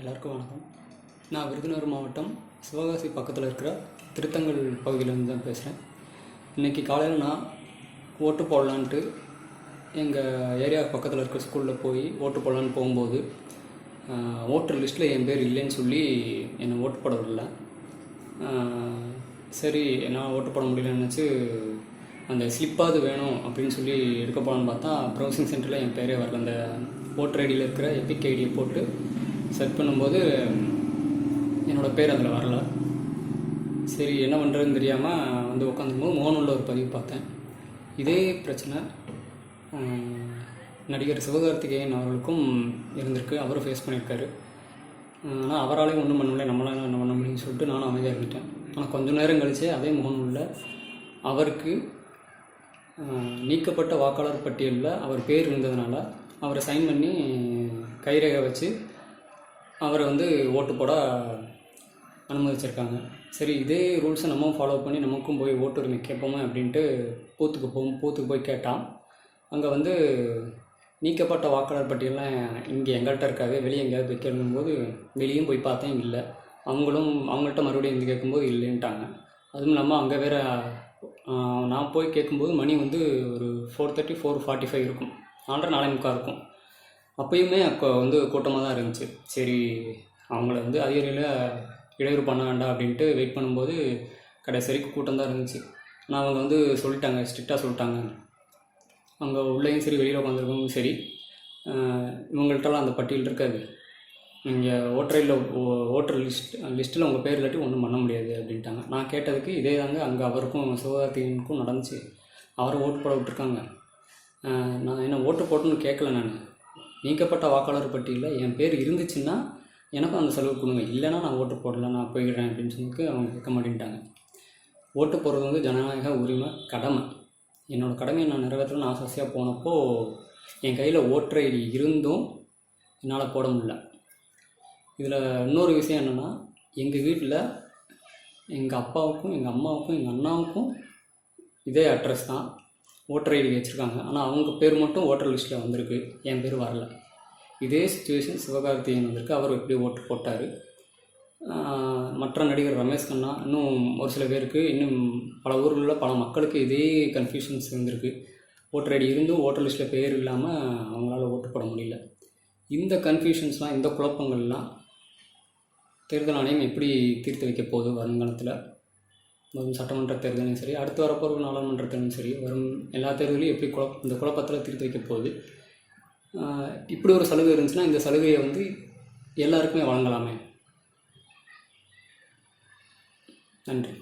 எல்லாருக்கும் வணக்கம். நான் விருதுநகர் மாவட்டம் சிவகாசி பக்கத்தில் இருக்கிற திருத்தங்கல் பகுதியிலேருந்து தான் பேசுகிறேன் இன்றைக்கி காலையில் நான் ஓட்டு போடலான்ட்டு எங்கள் ஏரியா பக்கத்தில் இருக்கிற ஸ்கூலில் போய் ஓட்டு போடலான்னு போகும்போது ஓட்டர் லிஸ்ட்டில் என் பேர் இல்லைன்னு சொல்லி என்னை ஓட்டு போட விடல. சரி என்னால் ஓட்டு போட முடியலன்னு நினச்சி அந்த ஸ்லிப்பாவது வேணும் அப்படின்னு சொல்லி எடுக்க போகலான்னு பார்த்தா ப்ரௌசிங் சென்டரில் என் பேரே வரல. அந்த ஓட்டர் ஐடியில் இருக்கிற எபிக் ஐடியை போட்டு செட் பண்ணும்போது என்னோடய பேர் அதில் வரல. சரி என்ன பண்ணுறதுன்னு தெரியாமல் வந்து உட்காந்துக்கும்போது மோகனுள்ள ஒரு பதிவு பார்த்தேன். இதே பிரச்சனை நடிகர் சிவகார்த்திகேயன் அவர்களுக்கும் இருந்திருக்கு. அவரும் ஃபேஸ் பண்ணியிருக்காரு. ஆனால் அவராலையும் ஒன்றும் பண்ண முடியல. நம்மளால என்ன பண்ண முடியும்னு சொல்லிட்டு நானும் அமைதியாக இருந்துட்டேன். ஆனால் கொஞ்சம் நேரம் கழிச்சு அதே முகநூலில் அவருக்கு நீக்கப்பட்ட வாக்காளர் பட்டியலில் அவர் பேர் இருந்ததுனால அவரை சைன் பண்ணி கைரேகை வச்சு அவரை வந்து ஓட்டு போட அனுமதிச்சிருக்காங்க. சரி இதே ரூல்ஸை நம்ம ஃபாலோ பண்ணி நமக்கும் போய் ஓட்டுரிமை கேட்போமே அப்படின்ட்டு பூத்துக்கு போகும் பூத்துக்கு போய் கேட்டான். அங்கே வந்து நீக்கப்பட்ட வாக்காளர் பட்டியலாம் இங்கே எங்கள்கிட்ட இருக்காது. வெளியே எங்கேயாவது வைக்கணும் போது வெளியும் போய் பார்த்தேன் இல்லை. அவங்களும் அவங்கள்ட்ட மறுபடியும் வந்து கேட்கும்போது இல்லைன்ட்டாங்க. அதுவும் இல்லாமல் அங்கே வேற நான் போய் கேட்கும்போது மணி வந்து ஒரு four thirty four forty five இருக்கும். ஆண்டரை நாலே முக்கால் இருக்கும். அப்பயுமே அப்போ வந்து கூட்டமாக தான் இருந்துச்சு. சரி அவங்கள வந்து அதிகாரியில் இடையூறு பண்ண வேண்டாம் அப்படின்ட்டு வெயிட் பண்ணும்போது கடைசி வரைக்கும் கூட்டம் தான் இருந்துச்சு. ஆனால் அவங்க வந்து சொல்லிட்டாங்க ஸ்ட்ரிக்டாக சொல்லிட்டாங்க. அங்கே உள்ளேயும் சரி வெளியில் உட்காந்துருக்கவும் சரி. இவங்கள்ட்டலாம் அந்த பட்டியல் இருக்காது. நீங்கள் ஓட்டரில் ஓட்டர் லிஸ்ட் லிஸ்ட்டில் உங்கள் பேர் இல்லாட்டி ஒன்றும் பண்ண முடியாது அப்படின்ட்டாங்க. நான் கேட்டதுக்கு இதே தாங்க அங்கே அவருக்கும் சிவகார்த்திகனுக்கும் நடந்துச்சு. அவரை ஓட்டு போட விட்டுருக்காங்க. நான் என்ன ஓட்டு போட்டுன்னு கேட்கல நான். நீக்கப்பட்ட வாக்காளர் பட்டியலில் என் பேர் இருந்துச்சுன்னா எனக்கும் அந்த செலவு கொடுங்க. இல்லைன்னா நான் ஓட்டு போடல நான் போயிடுறேன் அப்படின்னு சொல்லிட்டு அவங்க கேட்க மாட்டேன்ட்டாங்க. ஓட்டு போடுறது வந்து ஜனநாயக உரிமை கடமை. என்னோடய கடமையை நான் நிறைவேற்றணும்னு ஆசாசியாக போனப்போ என் கையில் ஓட்டர் ஐடி இருந்தும் என்னால் போட முடியல. இதில் இன்னொரு விஷயம் என்னென்னா எங்கள் வீட்டில் எங்கள் அப்பாவுக்கும் எங்கள் அம்மாவுக்கும் எங்கள் அண்ணாவுக்கும் இதே அட்ரஸ் தான். ஓட்டர் ஐடி வச்சுருக்காங்க. ஆனால் அவங்க பேர் மட்டும் ஓட்டர் லிஸ்ட்டில் வந்திருக்கு. என் பேர் வரல. இதே சுச்சுவேஷன் சிவகார்த்திகேயன் வந்திருக்கு. அவர் எப்படி ஓட்டு போட்டார். மற்ற நடிகர் ரமேஷ் கண்ணா இன்னும் ஒரு சில பேருக்கு இன்னும் பல ஊர்களில் பல மக்களுக்கு இதே கன்ஃபியூஷன்ஸ் இருந்திருக்கு. ஓட்டர் ஐடி இருந்தும் ஓட்டர் லிஸ்ட்டில் பேர் இல்லாமல் அவங்களால ஓட்டு போட முடியல. இந்த கன்ஃபியூஷன்ஸ்லாம் இந்த குழப்பங்கள்லாம் தேர்தல் ஆணையம் எப்படி தீர்த்து வைக்க போகுது வருங்காலத்தில்? வரும் சட்டமன்ற தேர்தலும் சரி அடுத்து வரப்போகிற நாடாளுமன்ற தேர்தலும் சரி வரும் எல்லா தேர்தலையும் எப்படி குழப்ப இந்த குழப்பத்தில் தீர்த்து வைக்க போகுது? இப்படி ஒரு சலுகை இருந்துச்சுன்னா இந்த சலுகையை வந்து எல்லாருக்குமே வழங்கலாமே. நன்றி.